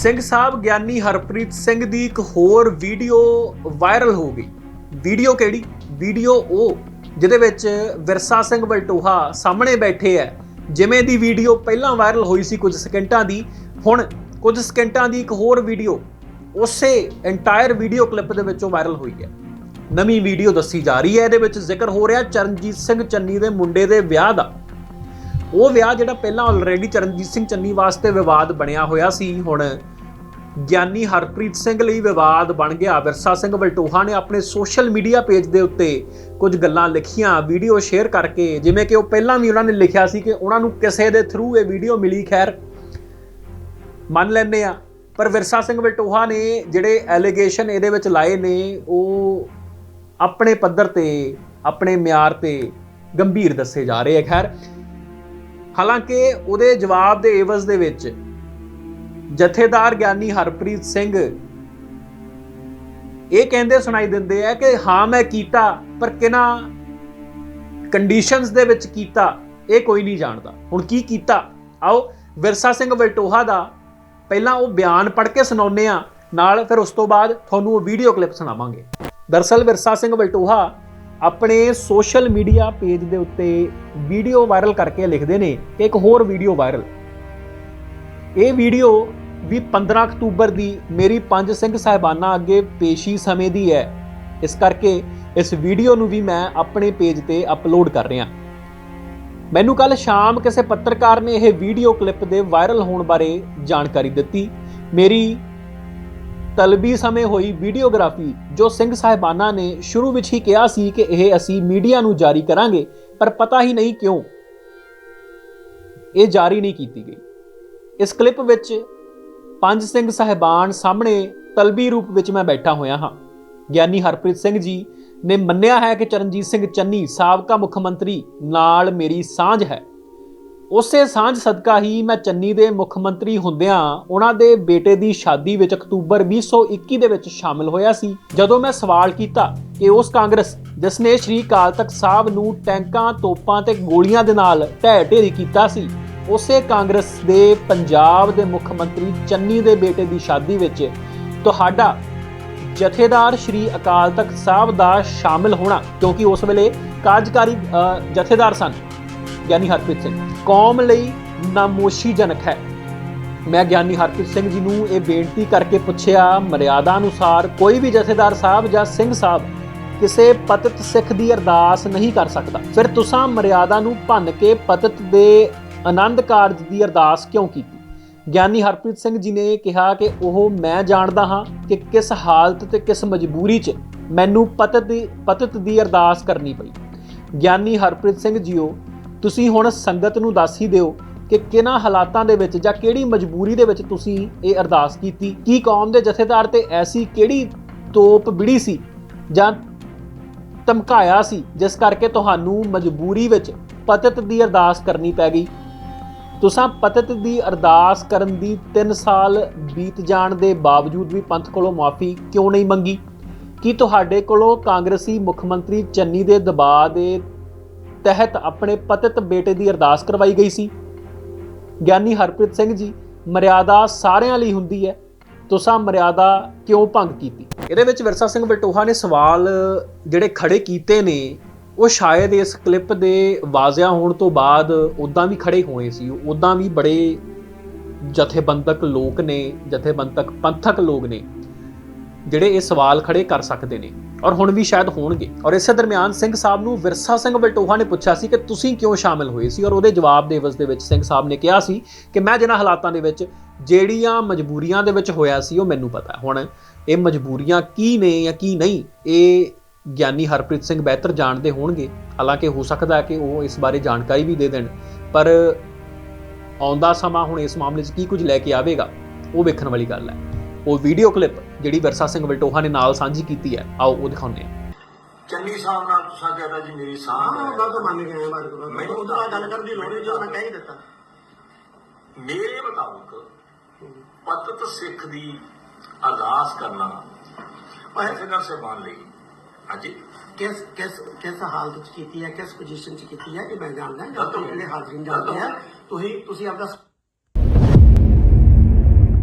ਸਿੰਘ ਸਾਹਿਬ, ਗਿਆਨੀ ਹਰਪ੍ਰੀਤ ਸਿੰਘ ਦੀ ਇੱਕ ਹੋਰ video viral ਹੋ ਗਈ। ਵੀਡੀਓ ਕਿਹੜੀ? ਵੀਡੀਓ ਉਹ, ਜਿਹਦੇ ਵਿੱਚ ਵਿਰਸਾ ਸਿੰਘ ਬਲਟੋਹਾ ਸਾਹਮਣੇ ਬੈਠੇ ਹੈ ਜਿਵੇਂ ਦੀ ਵੀਡੀਓ ਪਹਿਲਾਂ ਵਾਇਰਲ ਹੋਈ ਸੀ ਕੁਝ ਸਕਿੰਟਾਂ ਦੀ, ਹੁਣ ਕੁਝ ਸਕਿੰਟਾਂ ਦੀ ਇੱਕ ਹੋਰ ਵੀਡੀਓ, ਉਸੇ ਐਂਟਾਇਰ ਵੀਡੀਓ ਕਲਿੱਪ ਦੇ ਵਿੱਚੋਂ ਵਾਇਰਲ ਹੋਈ ਹੈ। ਨਵੀਂ ਵੀਡੀਓ ਦੱਸੀ ਜਾ ਰਹੀ ਹੈ, ਇਹਦੇ ਵਿੱਚ ਜ਼ਿਕਰ ਹੋ ਰਿਹਾ ਚਰਨਜੀਤ ਸਿੰਘ ਚੰਨੀ ਦੇ ਮੁੰਡੇ ਦੇ ਵਿਆਹ ਦਾ। ਉਹ ਵਿਆਹ ਜਿਹੜਾ ਪਹਿਲਾਂ ਆਲਰੇਡੀ ਚਰਨਜੀਤ ਸਿੰਘ ਚੰਨੀ ਵਾਸਤੇ ਵਿਵਾਦ ਬਣਿਆ ਹੋਇਆ ਸੀ, ਹੁਣ ਗਿਆਨੀ ਹਰਪ੍ਰੀਤ ਸਿੰਘ ਲਈ ਵਿਵਾਦ ਬਣ ਗਿਆ। ਵਿਰਸਾ ਸਿੰਘ ਬਲਟੋਹਾ ਨੇ ਆਪਣੇ ਸੋਸ਼ਲ ਮੀਡੀਆ ਪੇਜ ਦੇ ਉੱਤੇ ਕੁਝ ਗੱਲਾਂ ਲਿਖੀਆਂ ਵੀਡੀਓ ਸ਼ੇਅਰ ਕਰਕੇ, ਜਿਵੇਂ ਕਿ ਉਹ ਪਹਿਲਾਂ ਵੀ ਉਹਨਾਂ ਨੇ ਲਿਖਿਆ ਸੀ ਕਿ ਉਹਨਾਂ ਨੂੰ ਕਿਸੇ ਦੇ ਥਰੂ ਇਹ ਵੀਡੀਓ ਮਿਲੀ, ਖੈਰ, ਮੰਨ ਲੈਂਦੇ ਆ ਪਰ ਵਿਰਸਾ ਸਿੰਘ ਬਲਟੋਹਾ ਨੇ ਜਿਹੜੇ ਐਲੀਗੇਸ਼ਨ ਇਹਦੇ ਵਿੱਚ ਲਾਏ ਨੇ, ਉਹ ਆਪਣੇ ਪੱਧਰ ਤੇ, ਆਪਣੇ ਮਿਆਰ ਤੇ ਗੰਭੀਰ ਦੱਸੇ ਜਾ ਰਹੇ ਆ, ਖੈਰ। ਹਾਲਾਂਕਿ ਉਹਦੇ ਜਵਾਬ ਦੇ ਏਵਜ਼ ਦੇ ਵਿੱਚ ਜਥੇਦਾਰ ਗਿਆਨੀ ਹਰਪ੍ਰੀਤ ਸਿੰਘ ਇਹ ਕਹਿੰਦੇ ਸੁਣਾਈ ਦਿੰਦੇ ਆ ਕਿ ਹਾਂ, ਮੈਂ ਕੀਤਾ, ਪਰ ਕਿਨਾ ਕੰਡੀਸ਼ਨਸ ਦੇ ਵਿੱਚ ਕੀਤਾ, ਇਹ ਕੋਈ ਨਹੀਂ ਜਾਣਦਾ। ਹੁਣ ਕੀ ਕੀਤਾ? ਆਓ, ਵਿਰਸਾ ਸਿੰਘ ਵਲਟੋਹਾ ਦਾ ਪਹਿਲਾਂ ਉਹ ਬਿਆਨ ਪੜ੍ਹ ਕੇ ਸੁਣਾਉਂਦੇ ਆ ਨਾਲ ਫਿਰ ਉਸ ਤੋਂ ਬਾਅਦ ਤੁਹਾਨੂੰ ਉਹ ਵੀਡੀਓ ਕਲਿੱਪ ਸੁਣਾਵਾਂਗੇ। ਦਰਸਲ ਵਿਰਸਾ ਸਿੰਘ ਵਲਟੋਹਾ ਆਪਣੇ ਸੋਸ਼ਲ ਮੀਡੀਆ ਪੇਜ ਦੇ ਉੱਤੇ ਵੀਡੀਓ ਵਾਇਰਲ ਕਰਕੇ ਲਿਖਦੇ ਨੇ ਕਿ ਇੱਕ ਹੋਰ ਵੀਡੀਓ ਵਾਇਰਲ। ਇਹ ਵੀਡੀਓ ਵੀ 15 ਅਕਤੂਬਰ ਦੀ ਮੇਰੀ ਪੰਜ ਸਿੰਘ ਸਾਹਿਬਾਨਾਂ ਅੱਗੇ ਪੇਸ਼ੀ ਸਮੇਂ ਦੀ ਹੈ। ਇਸ ਕਰਕੇ ਇਸ ਵੀਡੀਓ ਨੂੰ ਵੀ ਮੈਂ ਆਪਣੇ ਪੇਜ ਤੇ ਅਪਲੋਡ ਕਰ ਰਿਹਾ। ਮੈਨੂੰ ਕੱਲ ਸ਼ਾਮ ਕਿਸੇ ਪੱਤਰਕਾਰ ਨੇ ਇਹ ਵੀਡੀਓ ਕਲਿੱਪ ਦੇ ਵਾਇਰਲ ਹੋਣ ਬਾਰੇ ਜਾਣਕਾਰੀ ਦਿੱਤੀ। ਮੇਰੀ ਤਲਬੀ ਸਮੇਂ ਹੋਈ ਵੀਡੀਓਗ੍ਰਾਫੀ ਜੋ ਸਿੰਘ ਸਾਹਿਬਾਨਾਂ ਨੇ ਸ਼ੁਰੂ ਵਿੱਚ ਹੀ ਕਿਹਾ ਸੀ ਕਿ ਇਹ ਅਸੀਂ ਮੀਡੀਆ ਨੂੰ ਜਾਰੀ ਕਰਾਂਗੇ, ਪਰ ਪਤਾ ਹੀ ਨਹੀਂ ਕਿਉਂ। ਇਹ ਜਾਰੀ ਨਹੀਂ ਕੀਤੀ ਗਈ। ਇਸ ਕਲਿੱਪ ਵਿੱਚ ਪੰਜ ਸਿੰਘ ਸਾਹਿਬਾਨ ਸਾਹਮਣੇ ਤਲਬੀ ਰੂਪ ਵਿੱਚ ਮੈਂ ਬੈਠਾ ਹੋਇਆ ਹਾਂ। ਗਿਆਨੀ ਹਰਪ੍ਰੀਤ ਸਿੰਘ ਜੀ ਨੇ ਮੰਨਿਆ ਹੈ ਕਿ ਚਰਨਜੀਤ ਸਿੰਘ ਚੰਨੀ ਸਾਬਕਾ ਮੁੱਖ ਮੰਤਰੀ ਨਾਲ ਮੇਰੀ ਸਾਂਝ ਹੈ। ਉਸੇ ਸਾਂਝ ਸਦਕਾ ਹੀ ਮੈਂ ਚੰਨੀ ਦੇ ਮੁੱਖ ਮੰਤਰੀ ਹੁੰਦਿਆਂ ਉਹਨਾਂ ਦੇ ਬੇਟੇ ਦੀ ਸ਼ਾਦੀ ਵਿੱਚ ਅਕਤੂਬਰ 2021 ਦੇ ਵਿੱਚ ਸ਼ਾਮਲ ਹੋਇਆ ਸੀ, ਜਦੋਂ ਮੈਂ ਸਵਾਲ ਕੀਤਾ ਕਿ ਉਸ ਕਾਂਗਰਸ, ਜਿਸ ਨੇ ਸ਼੍ਰੀ ਅਕਾਲ ਤਖਤ ਸਾਹਿਬ ਨੂੰ ਟੈਂਕਾਂ, ਤੋਪਾਂ ਤੇ ਗੋਲੀਆਂ ਦੇ ਨਾਲ ਢਹਿ ਢੇਰੀ ਕੀਤਾ ਸੀ, ਉਸੇ ਕਾਂਗਰਸ ਦੇ ਪੰਜਾਬ ਦੇ ਮੁੱਖ ਮੰਤਰੀ ਚੰਨੀ ਦੇ ਬੇਟੇ ਦੀ ਸ਼ਾਦੀ ਵਿੱਚ ਤੁਹਾਡਾ ਜਥੇਦਾਰ ਸ਼੍ਰੀ ਅਕਾਲ ਤਖਤ ਸਾਹਿਬ ਦਾ ਸ਼ਾਮਿਲ ਹੋਣਾ, ਕਿਉਂਕਿ ਉਸ ਵੇਲੇ ਕਾਰਜਕਾਰੀ ਜਥੇਦਾਰ ਸਨ। ਗਿਆਨੀ ਹਰਪ੍ਰੀਤ ਸਿੰਘ। ਕੌਮ ਲਈ ਨਾਮੋਸ਼ੀਜਨਕ ਹੈ। ਮੈਂ ਗਿਆਨੀ ਹਰਪ੍ਰੀਤ ਸਿੰਘ ਜੀ ਨੂੰ ਇਹ ਬੇਨਤੀ ਕਰਕੇ ਪੁੱਛਿਆ, ਮਰਿਆਦਾ ਅਨੁਸਾਰ ਕੋਈ ਵੀ ਜਥੇਦਾਰ ਸਾਹਿਬ ਜਾਂ ਸਿੰਘ ਸਾਹਿਬ ਕਿਸੇ ਪਤਿਤ ਸਿੱਖ ਦੀ ਅਰਦਾਸ ਨਹੀਂ ਕਰ ਸਕਦਾ। ਫਿਰ ਤੁਸੀਂ ਮਰਿਆਦਾ ਨੂੰ ਭੰਨ ਕੇ ਪਤਿਤ ਦੇ ਆਨੰਦ ਕਾਰਜ ਦੀ ਅਰਦਾਸ ਕਿਉਂ ਕੀਤੀ? ਗਿਆਨੀ ਹਰਪ੍ਰੀਤ ਸਿੰਘ ਜੀ ਨੇ ਕਿਹਾ ਕਿ ਉਹ ਮੈਂ ਜਾਣਦਾ ਹਾਂ ਕਿ ਕਿਸ ਹਾਲਤ ਤੇ ਕਿਸ ਮਜਬੂਰੀ 'ਚ ਮੈਨੂੰ ਪਤਿਤ ਦੀ ਪਤਿਤ ਦੀ ਅਰਦਾਸ ਕਰਨੀ ਪਈ। ਗਿਆਨੀ ਹਰਪ੍ਰੀਤ ਸਿੰਘ ਜੀਓ ਤੁਸੀਂ ਹੁਣ ਸੰਗਤ ਨੂੰ ਦੱਸ ਹੀ ਦਿਓ ਕਿ ਕਿਹਨਾਂ ਹਾਲਾਤਾਂ ਦੇ ਵਿੱਚ ਜਾਂ ਕਿਹੜੀ ਮਜਬੂਰੀ ਦੇ ਵਿੱਚ ਤੁਸੀਂ ਇਹ ਅਰਦਾਸ ਕੀਤੀ? ਕੀ ਕੌਮ ਦੇ ਜਥੇਦਾਰ ਤੇ ਐਸੀ ਕਿਹੜੀ ਤੋਪ ਬਿੜੀ ਸੀ ਜਾਂ ਧਮਕਾਇਆ ਸੀ ਜਿਸ ਕਰਕੇ ਤੁਹਾਨੂੰ ਮਜਬੂਰੀ ਵਿੱਚ ਪਤਿਤ ਦੀ ਅਰਦਾਸ ਕਰਨੀ ਪੈ ਗਈ? ਤੁਸੀਂ ਪਤਿਤ ਦੀ ਅਰਦਾਸ ਕਰਨ ਦੀ 3 ਸਾਲ ਬੀਤ ਜਾਣ ਦੇ ਬਾਵਜੂਦ ਵੀ ਪੰਥ ਕੋਲੋਂ ਮਾਫੀ ਕਿਉਂ ਨਹੀਂ ਮੰਗੀ? ਕੀ ਤੁਹਾਡੇ ਕੋਲੋਂ ਕਾਂਗਰਸੀ ਮੁੱਖ ਮੰਤਰੀ ਚੰਨੀ ਦੇ ਦਬਾਅ ਦੇ ਤਹਿਤ ਆਪਣੇ ਪਤਿਤ ਬੇਟੇ ਦੀ ਅਰਦਾਸ ਕਰਵਾਈ ਗਈ ਸੀ। ਗਿਆਨੀ ਹਰਪ੍ਰੀਤ ਸਿੰਘ ਜੀ, ਮਰਿਆਦਾ ਸਾਰਿਆਂ ਲਈ ਹੁੰਦੀ ਹੈ। ਤੁਸੀਂ ਮਰਿਆਦਾ ਕਿਉਂ ਭੰਗ ਕੀਤੀ? ਇਹਦੇ ਵਿੱਚ ਵਿਰਸਾ ਸਿੰਘ ਬਟੋਹਾ ਨੇ ਸਵਾਲ ਜਿਹੜੇ ਖੜੇ ਕੀਤੇ ਨੇ, ਉਹ ਸ਼ਾਇਦ ਇਸ ਕਲਿੱਪ ਦੇ ਵਾਜ਼ਿਆ ਹੋਣ ਤੋਂ ਬਾਅਦ ਉਦਾਂ ਵੀ ਖੜੇ ਹੋਏ ਸੀ। ਉਦਾਂ ਵੀ ਬੜੇ ਜਥੇਬੰਦਕ ਲੋਕ ਨੇ, ਜਥੇਬੰਦਕ ਪੰਥਕ ਲੋਕ ਨੇ। ਜਿਹੜੇ ਇਹ ਸਵਾਲ ਖੜੇ ਕਰ ਸਕਦੇ ਨੇ। ਔਰ ਹੁਣ ਵੀ ਸ਼ਾਇਦ ਹੋਣਗੇ। ਔਰ ਇਸੇ ਦਰਮਿਆਨ ਸਿੰਘ ਸਾਹਿਬ ਨੂੰ ਵਿਰਸਾ ਸਿੰਘ ਬਲਟੋਹਾ ਨੇ ਪੁੱਛਿਆ ਸੀ ਕਿ ਤੁਸੀਂ ਕਿਉਂ ਸ਼ਾਮਿਲ ਹੋਏ ਸੀ? ਔਰ ਉਹਦੇ ਜਵਾਬ ਦੇ ਵਸ ਦੇ ਵਿੱਚ ਸਿੰਘ ਸਾਹਿਬ ਨੇ ਕਿਹਾ ਸੀ ਕਿ ਮੈਂ ਜਿਨ੍ਹਾਂ ਹਾਲਾਤਾਂ ਦੇ ਵਿੱਚ ਜਿਹੜੀਆਂ ਮਜਬੂਰੀਆਂ ਦੇ ਵਿੱਚ ਹੋਇਆ ਸੀ, ਉਹ ਮੈਨੂੰ ਪਤਾ। ਹੁਣ ਇਹ ਮਜਬੂਰੀਆਂ ਕੀ ਨੇ ਜਾਂ ਕੀ ਨਹੀਂ, ਇਹ ਗਿਆਨੀ ਹਰਪ੍ਰੀਤ ਸਿੰਘ ਬਿਹਤਰ ਜਾਣਦੇ ਹੋਣਗੇ। ਹਾਲਾਂਕਿ ਹੋ ਸਕਦਾ ਹੈ ਕਿ ਉਹ ਇਸ ਬਾਰੇ ਜਾਣਕਾਰੀ ਵੀ ਦੇ ਦੇਣ। ਪਰ ਆਉਂਦਾ ਸਮਾਂ ਹੁਣ ਇਸ ਮਾਮਲੇ 'ਚ ਕੀ ਕੁਝ ਲੈ ਕੇ ਆਵੇਗਾ, ਉਹ ਵੇਖਣ ਵਾਲੀ ਗੱਲ ਹੈ। ਉਹ ਵੀਡੀਓ ਕਲਿੱਪ ਜਿਹੜੀ ਵਿਰਸਾ ਸਿੰਘ ਵਲਟੋਹਾ ਨੇ ਨਾਲ ਸਾਂਝੀ ਕੀਤੀ ਹੈ। ਆਓ ਉਹ ਦਿਖਾਉਂਦੇ ਹਾਂ। ਚੰਨੀ ਸਾਹਿਬ ਨਾਲ ਤੁਸੀਂ ਕਹਿੰਦਾ ਜੀ ਮੇਰੀ ਸਾਹ ਹਾਂ ਉਹ ਗੱਲ ਤਾਂ ਮੰਨ ਗਿਆ ਕੋਲ ਮੈਨੂੰ ਉਹਦੇ ਨਾਲ ਗੱਲ ਕਰਨ ਦੀ ਲੋੜ ਨਹੀਂ ਜੋ ਮੈਂ ਕਹਿ ਹੀ ਦਿੱਤਾ। ਮੇਰੇ ਮੁਤਾਬਕ ਪਤਤ ਸਿੱਖ ਦੀ ਅਰਦਾਸ ਕਰਨਾ ਐਸੇ ਨਾਲ ਸੇਵਾਨ ਲਈ ਹਾਂਜੀ ਕਿਸ ਕਿਸ ਕਿਸ ਹਾਲਤ ਚ ਕੀਤੀ ਹੈ ਕਿਸ ਪੋਜੀਸ਼ਨ ਚ ਕੀਤੀ ਹੈ ਇਹ ਮੈਂ ਜਾਣਦਾ ਹਾਂ ਜਦੋਂ ਹਾਜ਼ਰੀਨ ਜਾਣਦੇ ਆ। ਤੁਸੀਂ ਤੁਸੀਂ ਆਪਦਾ